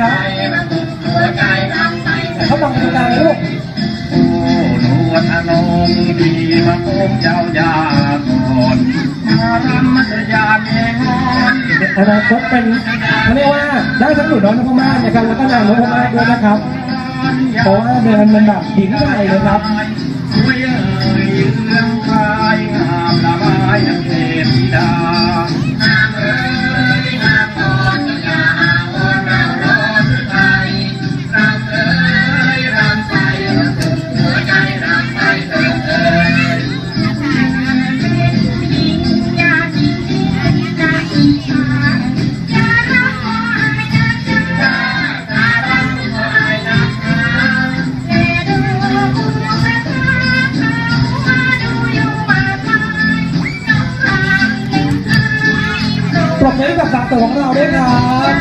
ครับเขาบังตรงกลางลูกโอ้นวลอนงดีมาโอมเจ้ายาก่อนมารำมัจยาเมงอนอนาคตเป็นเขาเรียกว่าได้ทั้งหนูน้อยนพมาศนะครับแล้วก็นางนพมาศด้วยนะครับเพราะว่าเดินมันแบบหญิงใหญ่เลยครับ ปรบมือให้กับสาวสวยของเราด้วยครับ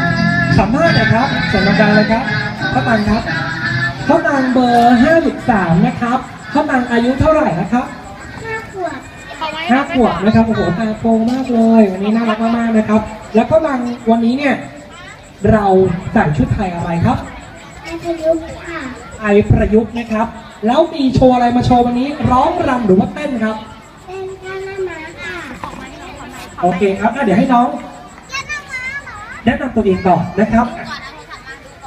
สัมภาษณ์หน่อยครับเสียงดังๆเลยครับข้าวตังครับข้าวตังเบอร์53นะครับข้าวตังอายุเท่าไหร่นะครับห้าขวบห้าขวบนะครับโอ้โหตาโตมากเลยวันนี้น่ารักมากๆนะครับ แล้วข้าวตังวันนี้เนี่ยเราใส่ชุดไทยอะไรครับในประยุกต์ค่ะไอประยุกต์นะครับ แล้วมีโชว์อะไรมาโชว์วันนี้ ร้องรำหรือว่าเต้นครับเป็นก้านหน้าม้าค่ะโอเคครับอะเดี๋ยวให้น้อง แนะนำตัวเองก่อนนะครับ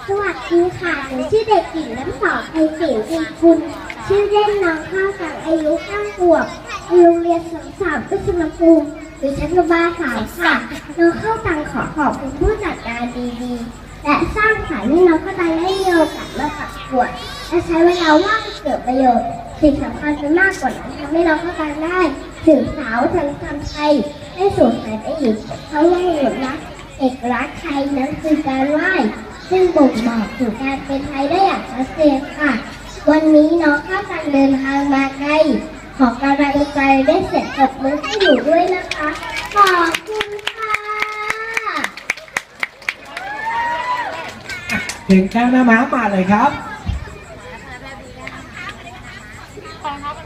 สวัสดีค่ะหนูชื่อเด็กหญิงน้ำสองไอเสียงอินคุณ ชื่อเล่นน้องข้าวสังอายุเก้าขวบอยู่โรงเรียนสงสามพิษณุภูมิหรือชั้นอนุบาสามค่ะน้องข้าวตังขอขอบคุณผู้จัดการดีๆ และสร้างสรรค์ให้น้องข้าวตังได้มีโอกาสมาประกวดและใช้เวลาว่างเกิดประโยชน์สิ่งสำคัญเป็นมากกว่านั้นทำให้น้องข้าวตังได้สืบสาววัฒนธรรมไทยให้สู่สายไปอีกเพราะว่าหนุนรัก เอกลักษณ์ไทยนั้นคือการไหว้ซึ่งบ่งบอกถึงการเป็นไทยได้อย่างชัดเจนค่ะ วันนี้น้องข้าวตังเดินทางมาไกลขอกำลังใจได้เสร็จตบมือให้หนูด้วยนะคะ ขอบคุณค่ะเพลงแก้วหน้าม้ามาเลยครับ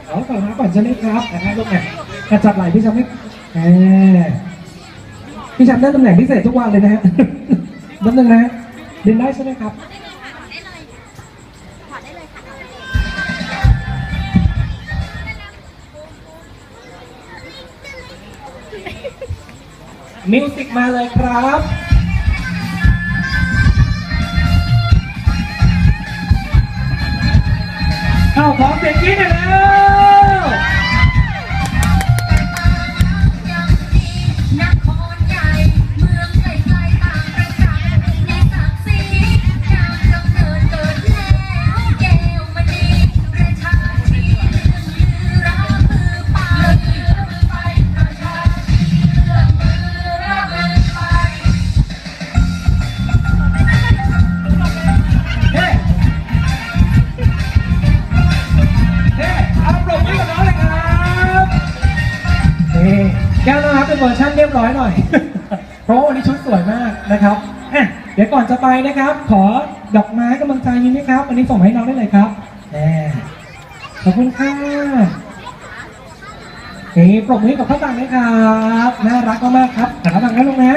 เอาต่อมาก่อนใช่ไหมครับนะครับลูกเนี่ยกระจับไหล่พี่แชมป์ไม่แหม พี่แชมป์ได้ตำแหน่งพิเศษทุกวันเลยนะฮะนิดนึงนะฮะดึงได้ใช่ไหมครับ มิวสิกมาเลยครับเข้าของเสียงกรี๊ดหน่ย แก้วนะครับเป็นเวอร์ชันเรียบร้อยหน่อย เพราะว่าวันนี้ชุดสวยมากนะครับอะเดี๋ยวก่อนจะไปนะครับ ขอดอกไม้กำลังใจนี้นะครับวันนี้ส่งมาให้น้องได้เลยครับแหมขอบคุณค่ะนี่ปรบมือกับข้าวตังนะครับ น่ารักมากๆครับขอบคุณนะลูกนะ